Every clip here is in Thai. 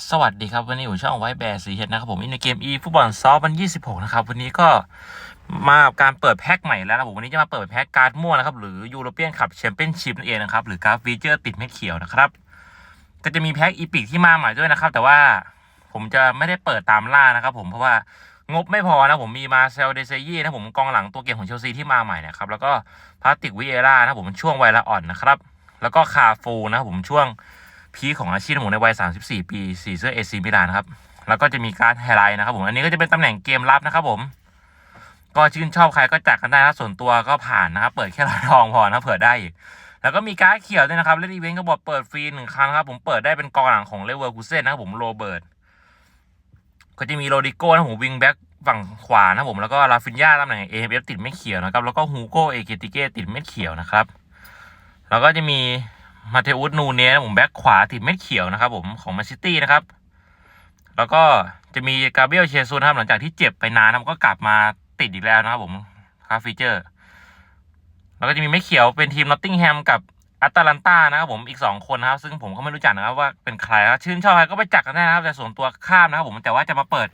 สวัสดีครับวันนี้อยู่ช่องไวแบร์สีเห็ดนะครับผมในเกม e ฟุตบอลซอฟวัน26นะครับวันนี้ก็มาการเปิดแพ็คใหม่แล้วนะผมวันนี้จะมาเปิดแพ็คการ์ดม่วงนะครับหรือยูโรเปียนคัพแชมเปี้ยนชิพนั่นเองนะครับหรือการ์ดฟีเจอร์ติดเม็ดเขียวนะครับก็จะมีแพ็คอีพิกที่มาใหม่ด้วยนะครับ แต่ว่าผมจะไม่ได้เปิดตามล่านะครับผมเพราะว่างบไม่พอนะผมมีมาเซลเดเซยี่นะผมกองหลังตัวเก่งของเชลซีที่มาใหม่นะครับแล้วก็พลาสติกวิเอร่านะผมช่วงไวละอ่อนนะครับแล้วก็คาฟูนะผมช่วง พีของอาชีพผมในวัย 34 ปีสีเสื้อเอซีมิลานครับ แล้วก็จะมีการไฮไลท์นะครับผมอันนี้ก็จะเป็นตำแหน่งเกมรับนะครับผม ก็ชื่นชอบใครก็จัดกันได้นะส่วนตัวก็ผ่านนะครับ เปิดแค่ร้อยทองพอนะเผื่อได้อีกแล้วก็มีการ์ดเขียวด้วยนะครับเล่นอีเวนต์ก็บอกเปิดฟรีหนึ่งครั้งครับผมเปิดได้เป็นกองหลังของเลเวอร์คูเซ่นนะครับผมโรเบิร์ตก็จะมีโรดิโก้นะผมวิงแบ็กฝั่งขวานะผมแล้วก็ลาฟินยาตำแหน่งเอฟติดไม่เขียวนะครับแล้วก็ฮูโก้เอเกติเก้ติดไม่เขียวนะครับ แล้วก็จะมี มาเทอุสนูเนียนะผมแบ็คขวาติดเม็ดเขียวนะครับ ผมของแมนซิตี้นะครับ แล้วก็จะมีกาเบรียลเชซูนะครับหลังจากที่เจ็บไปนานนะก็กลับมาติดอีกแล้วนะครับผมคาฟีเจอร์ แล้วก็จะมีเม็ดเขียวเป็นทีมนอตติงแฮมกับแอตแลนตานะครับผมอีกสองคนนะครับ ซึ่งผมก็ไม่รู้จักนะครับว่าเป็นใครครับชื่นชอบใครก็ไปจักกันได้นะครับ แต่ส่วนตัวข้ามนะครับผมแต่ว่าจะมาเปิด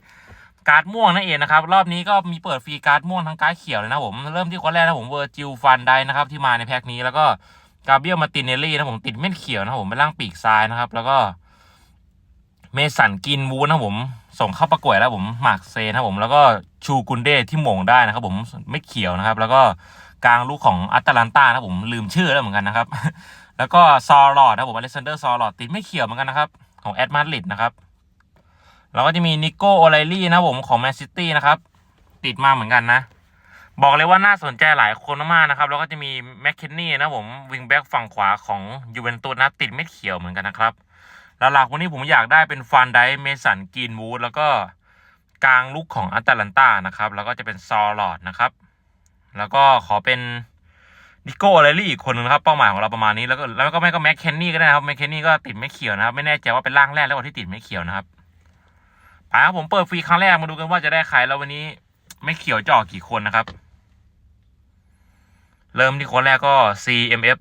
การ์ดม่วงนั่นเองนะครับ รอบนี้ก็มีเปิดฟรีการ์ดม่วงทั้งการ์ดเขียวเลยนะผมเริ่มที่คนแรกนะผมเวอร์จิลฟันได้นะครับที่มาในแพ็คนี้แล้วก็ กาเบียลมาตินเนลลี่นะผมติดเม็ดเขียวนะผมเป็นร่างปีกซ้ายนะครับ แล้วก็ เมสันกินวูนะผม ส่งเข้าประกวดแล้วผมหมากเซนะผม แล้วก็ชูกุนเดที่หม่งได้นะครับ ผมเม็ดเขียวนะครับ แล้วก็กลางลูกของอัตแลนตานะผมลืมชื่อแล้วเหมือนกันนะครับ แล้วก็ซอร์ลอดนะผมอเล็กซานเดอร์ซอร์ลอดติดไม่เขียวเหมือนกันนะครับ ของแอดมาดริดนะครับแล้วก็จะมีนิโก้โอไลลี่นะผมของแมนซิตี้นะครับ ติดมาเหมือนกันนะ บอกเลยว่าน่าสนใจหลายคนมากๆนะครับ แล้วก็จะมีแมคเคนนี่นะผมวิงแบ็กฝั่งขวาของยูเวนตุสนะติดเม็ดเขียวเหมือนกันนะครับแล้วหลักวันนี้ผมอยากได้เป็นฟันไดเมสันกีนวูดแล้วก็กลางลูกของอัตแลนตานะครับ แล้วก็จะเป็นซอลอดนะครับ แล้วก็ขอเป็นนิโก้เลลี่อีกคนนึงครับเป้าหมายของเราประมาณนี้แล้วก็แล้วก็ไม่ก็แมคเคนนี่ก็ได้นะครับแมคเคนนี่ก็ติดเม็ดเขียวนะครับ ไม่แน่ใจว่าเป็นร่างแรกแล้วที่ติดเม็ดเขียวนะครับไปครับผมเปิดฟรีครั้งแรกมาดูกันว่าจะได้ใครแล้ววันนี้เม็ดเขียวจะออกกี่คนนะครับ เริ่มที่คนแรกก็ CMF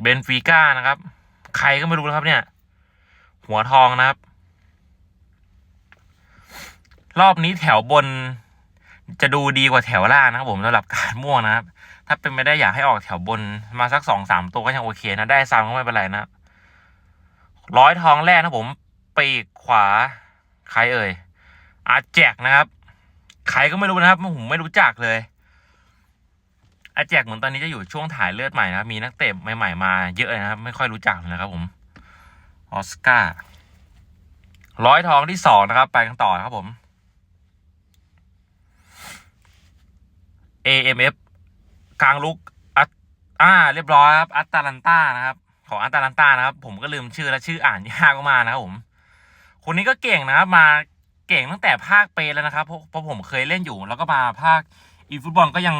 เบนฟิก้านะครับ ใครก็ไม่รู้นะครับเนี่ย หัวทองนะครับ รอบนี้แถวบนจะดูดีกว่าแถวล่างนะครับผมสำหรับการม่วงนะครับ ถ้าเป็นไม่ได้อยากให้ออกแถวบนมาสักสองสามตัวก็ยังโอเคนะ ได้ซ้ำก็ไม่เป็นไรนะ ร้อยทองแรกนะผมปีกขวา ใครเอ่ยอาแจกนะครับ ใครก็ไม่รู้นะครับผมไม่รู้จักเลย อาแจกเหมือนตอนนี้จะอยู่ช่วงถ่ายเลือดใหม่นะครับ มีนักเตะใหม่ๆมาเยอะเลยนะครับ ไม่ค่อยรู้จักเลยนะครับผมออสการ์ร้อยทองที่สองนะครับ ไปกันต่อครับผม AMF กลางลุกอัตอ่าเรียบร้อยครับอัตแลนตานะครับ ของอัตแลนตานะครับ ผมก็ลืมชื่อและชื่ออ่านยากมากนะครับผมคนนี้ก็เก่งนะครับ มาเก่งตั้งแต่ภาคเปแล้วนะครับเพราะผมเคยเล่นอยู่ แล้วก็มาภาคอีฟุตบอลก็ยัง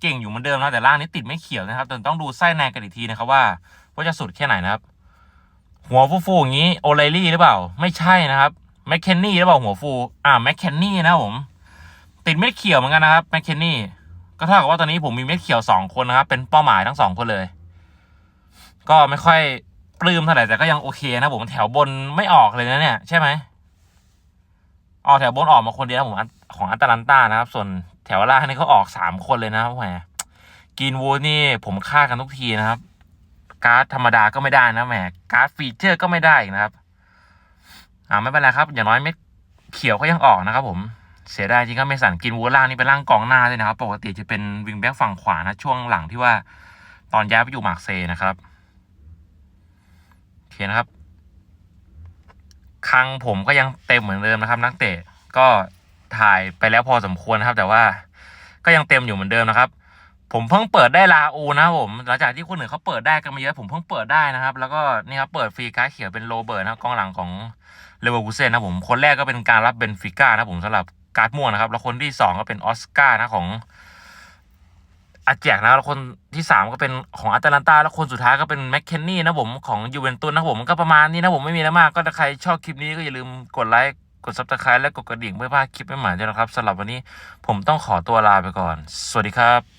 เก่งอยู่เหมือนเดิมนะแต่ล่างนี้ติดไม่เขียวนะครับแต่ต้องดูไส้ในกันอีกทีนะครับว่าว่าจะสุดแค่ไหนนะครับ หัวฟูฟูๆอย่างนี้โอไลลี่หรือเปล่า ไม่ใช่นะครับแมคเคนนี่หรือเปล่าหัวฟู อ่าแมคเคนนี่นะผม ติดเม็ดเขียวเหมือนกันนะครับแมคเคนนี่ก็เท่ากับว่าตอนนี้ผมมีเม็ดเขียวสองคนนะครับ เป็นเป้าหมายทั้งสองคนเลย ก็ไม่ค่อยปลื้มเท่าไหร่แต่ก็ยังโอเคนะผมแถวบนไม่ออกเลยนะเนี่ย ใช่ไหมออกแถวบนออกมาคนเดียวผมของอัตแลนตานะครับ ส่วน ถวล่างนี่เขาออกสามคนเลยนะแหมกินวูดนี่ผมฆ่ากันทุกทีนะครับ การ์ดธรรมดาก็ไม่ได้นะแหมการ์ดฟีเจอร์ก็ไม่ได้อีกนะครับ อ่าไม่เป็นไรครับ อย่างน้อยเม็ดเขียวก็ยังออกนะครับ ผมเสียดายจริงก็ไม่สั่นกินวูดล่างนี่เป็นร่างกองหน้าด้วยนะครับ ปกติจะเป็นวิงแบ็กฝั่งขวานะช่วงหลังที่ว่าตอนย้ายไปอยู่มาร์กเซย์นะครับโอเคนะครับคังผมก็ยังเต็มเหมือนเดิมนะครับ นักเตะก็ถ่ายไปแล้วพอสมควรนะครับ แต่ว่า ก็ยังเต็มอยู่เหมือนเดิมนะครับ ผมเพิ่งเปิดได้ลาอูนะครับผมหลังจากที่คนอื่นเขาเปิดได้กันมาเยอะผมเพิ่งเปิดได้นะครับ แล้วก็นี่ครับเปิดฟรีการ์เขียวเป็นโรเบิร์ตนะกองหลังของเลเวอร์คูเซ่นนะผมคนแรกก็เป็นการรับเบนฟิก้านะผมสำหรับการ์ดม่วงนะครับ แล้วคนที่สองก็เป็นออสการ์นะของอาแจกนะแล้วคนที่สามก็เป็นของอัตแลนตาแล้วคนสุดท้ายก็เป็นแมคเคนนี่นะผมของยูเวนตุสนะผมก็ประมาณนี้นะผมไม่มีอะมากก็ถ้าใครชอบคลิปนี้ก็อย่าลืมกดไลค์ กดซับสไครต์และกดกระดิ่งเพื่อพลาดคลิปใหม่ๆด้วยนะครับสำหรับวันนี้ผมต้องขอตัวลาไปก่อน สวัสดีครับ